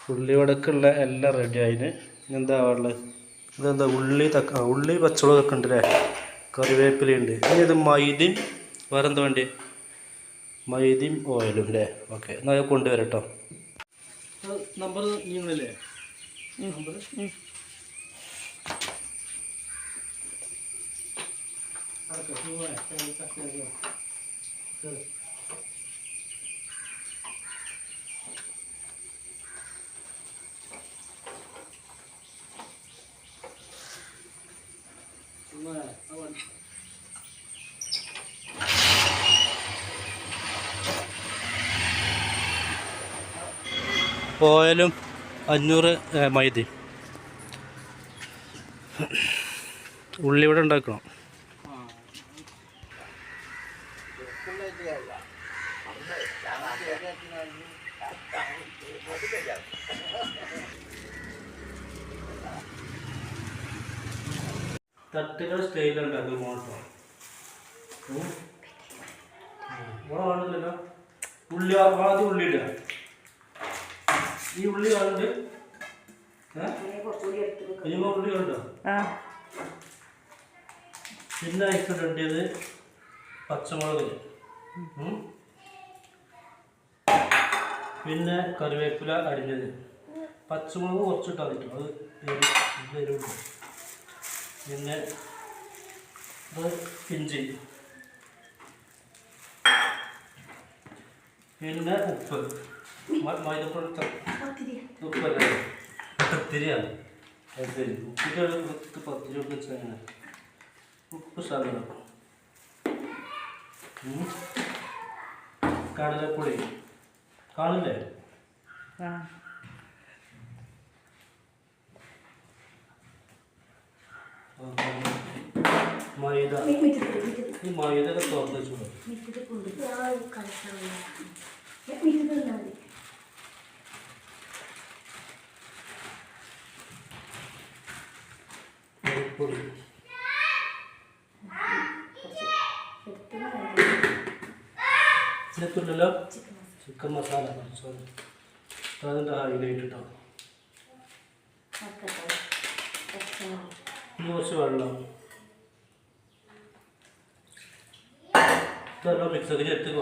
ഉള്ളിവടക്കുള്ള എല്ലാം റെഡി ആയിന്. എന്താ ഉള്ളത്? ഇതെന്താ ഉള്ളി തക്ക ഉള്ളി പച്ചമുളകൊക്കെ ഉണ്ട് അല്ലേ കറിവേപ്പിലയുണ്ട് ഇനി ഇത് മൈദയും വേറെന്താ വേണ്ടി? മൈദയും ഓയിലും അല്ലേ? ഓക്കെ എന്നാൽ അത് കൊണ്ടുവരട്ടോ നമ്പർ നീങ്ങളല്ലേ നമ്പർ ഓയിലും അഞ്ഞൂറ് മൈദയും. ഉള്ളി ഇവിടെ ഉണ്ടാക്കണം. തട്ടുകൾ സ്റ്റൈലുണ്ടാക്കും മോട്ടോ ഇവിടെ വേണ്ടല്ലോ ഉള്ളി ആദ്യം ഉള്ളി ഇടുക. ഈ ഉള്ളി കണ്ട് ഉള്ളി കണ്ടോ? പിന്നെ ഇടേണ്ടത് പച്ചമുളക്. പിന്നെ കറിവേപ്പില അരിഞ്ഞത്. പച്ചമുളക് കുറച്ചിട്ടാൽ കേട്ടോ. അത് എരി- എരിവുണ്ട്. പിന്നെ ഇത് ഇഞ്ചി. പിന്നെ ഉപ്പ്. മൈദപ്പൊടി ഉപ്പല്ലേ? പത്തിരിയാണ് പത്തിരി ഉപ്പിട്ട് പത്ത് പത്തിരി ഒക്കെ വെച്ചാൽ ഉപ്പ് സാധനം. കടലപ്പൊടി. കാണില്ലേ ആ. മൈദ ഈ മൈദ ഒക്കെ തുറന്ന് വെച്ചു. പൊടി ഇതിനകത്തുണ്ടല്ലോ ചിക്കൻ മസാല. സോറി അതിന്റെ ഹൈലൈറ്റ് ഇട്ടോ കുറച്ച് വെള്ളം. ഇതെല്ലാം മിക്സറിൽ എത്തുക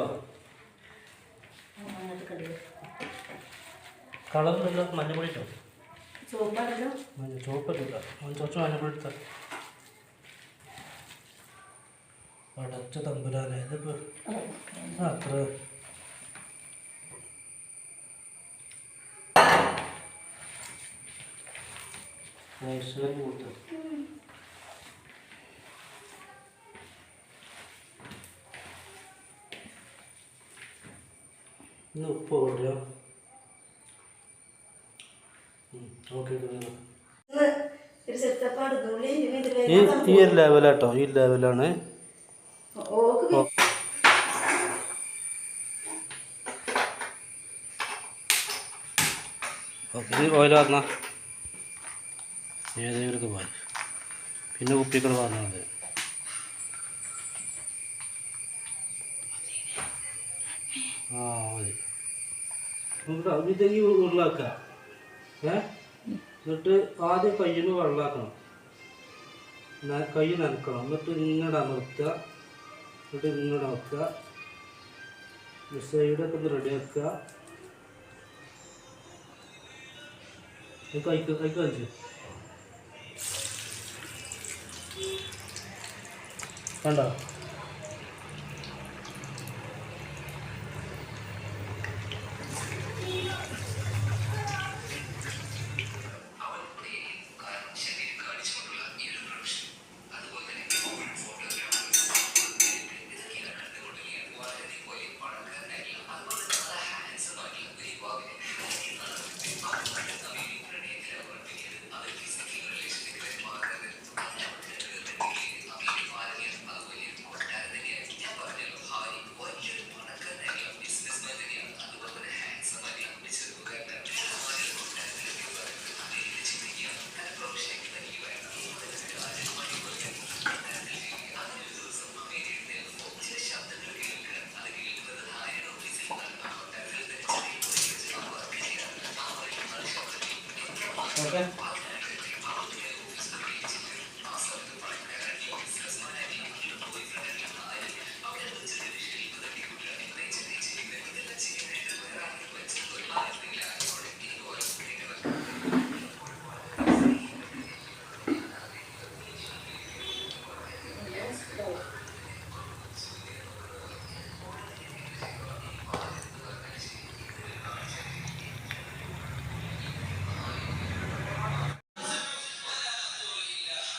കളറിലല്ലോ മഞ്ഞപ്പൊടി ഇട്ടോ. മഞ്ഞ ചുവപ്പല്ല കുറച്ച് മഞ്ഞപ്പൊടി എടുത്താൽ അടച്ച തമ്പുരാനെ ഇതിപ്പോൾ അത്ര. നൈസ് കൂട്ടും ഇന്ന് ഉപ്പ് ഉള്ളി ഈ ഒരു ലെവലാട്ടോ ഈ ലെവലാണ് ഓക്ക് ഓയിൽ പറഞ്ഞാൽ ഏതെങ്കിലും പോയി പിന്നെ കുപ്പികൾ വന്നത് ആ മതി. എന്നിട്ട് ആദ്യം കയ്യിൽ വെള്ളമാക്കണം. വെള്ളാക്കണം കൈ നനക്കണം. എന്നിട്ട് ഇങ്ങോട്ട് അമർത്തുക. എന്നിട്ട് ഇങ്ങോട്ട് വെക്കുക സൈഡൊക്കെ ഒന്ന് റെഡിയാക്കുക കൈക്ക് കൈക്ക് കാണിച്ചു? കണ്ടോ?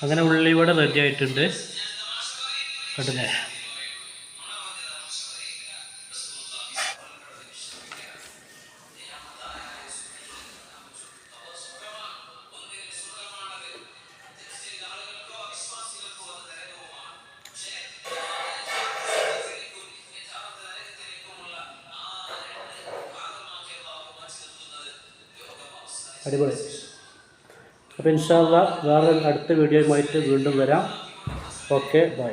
അങ്ങനെ ഉള്ളിവട റെഡി ആയിട്ടുണ്ട്. കണ്ടില്ലേ? അടിപൊളി. അപ്പോൾ ഇൻഷാല്ല വേറെ അടുത്ത വീഡിയോയുമായിട്ട് വീണ്ടും വരാം. Okay bye.